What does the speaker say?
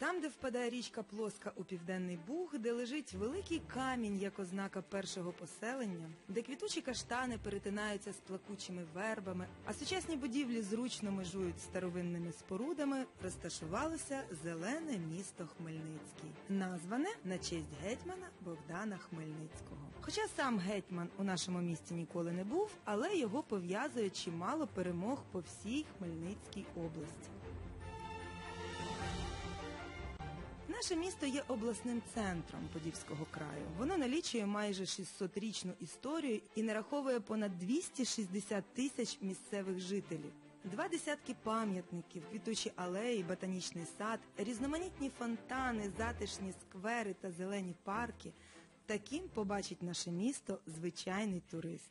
Там, де впадає річка Плоска у південний Буг, де лежить великий камінь як ознака першого поселення, де квітучі каштани перетинаються з плакучими вербами, а сучасні будівлі зручно межують старовинними спорудами, розташувалося зелене місто Хмельницький, назване на честь гетьмана Богдана Хмельницького. Хоча сам гетьман у нашому місті ніколи не був, але його пов'язує чимало перемог по всій Хмельницькій області. Наше місто є обласним центром Подільського краю. Воно налічує майже 600-річну історію і нараховує понад 260 тисяч місцевих жителів. Два десятки пам'ятників, квітучі алеї, ботанічний сад, різноманітні фонтани, затишні сквери та зелені парки. Таким побачить наше місто звичайний турист.